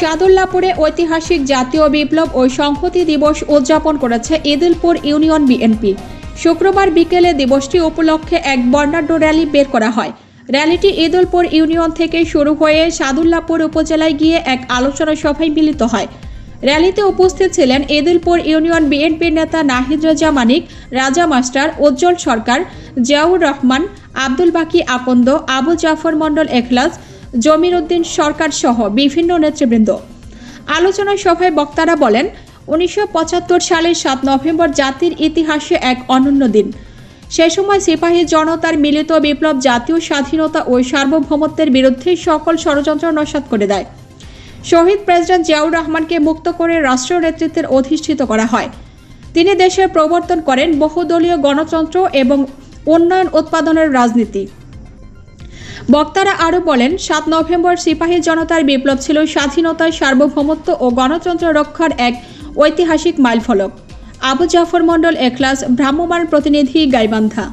সাদুল্লাপুরে ঐতিহাসিক জাতীয় বিপ্লব ও সংহতি দিবস উদযাপন করেছে ইদিলপুর ইউনিয়ন বিএনপি। শুক্রবার বিকেলে দিবসটি উপলক্ষে এক বর্ণাঢ্য র্যালি বের করা হয়। র্যালিটি ইদুলপুর ইউনিয়ন থেকে শুরু হয়ে সাদুল্লাপুর উপজেলায় গিয়ে এক আলোচনা সভায় মিলিত হয়। র্যালিতে উপস্থিত ছিলেন ইদিলপুর ইউনিয়ন বিএনপির নেতা নাহিদ রাজা মানিক, রাজা মাস্টার, উজ্জ্বল সরকার, জিয়াউর রহমান, আব্দুল বাকি আকন্দ, আবু জাফর মণ্ডল এখলাস জমির উদ্দিন সরকার সহ বিভিন্ন নেতৃবৃন্দ। আলোচনা সভায় বক্তারা বলেন, উনিশশো পঁচাত্তর সালের সাত নভেম্বর জাতির ইতিহাসে এক অনন্য দিন। সে সময় সিপাহী জনতার মিলিত বিপ্লব জাতীয় স্বাধীনতা ও সার্বভৌমত্বের বিরুদ্ধে সকল ষড়যন্ত্র নস্যাৎ করে দেয়। শহীদ প্রেসিডেন্ট জিয়াউর রহমানকে মুক্ত করে রাষ্ট্র নেতৃত্বের অধিষ্ঠিত করা হয়। তিনি দেশের প্রবর্তন করেন বহুদলীয় গণতন্ত্র এবং উন্নয়ন উৎপাদনের রাজনীতি। বক্তারা আরও বলেন, সাত নভেম্বর সিপাহী জনতার বিপ্লব ছিল স্বাধীনতার সার্বভৌমত্ব ও গণতন্ত্র রক্ষার এক ঐতিহাসিক মাইলফলক। আবু জাফর মণ্ডল এখলাস, ভ্রাম্যমাণ প্রতিনিধি, গাইবান্ধা।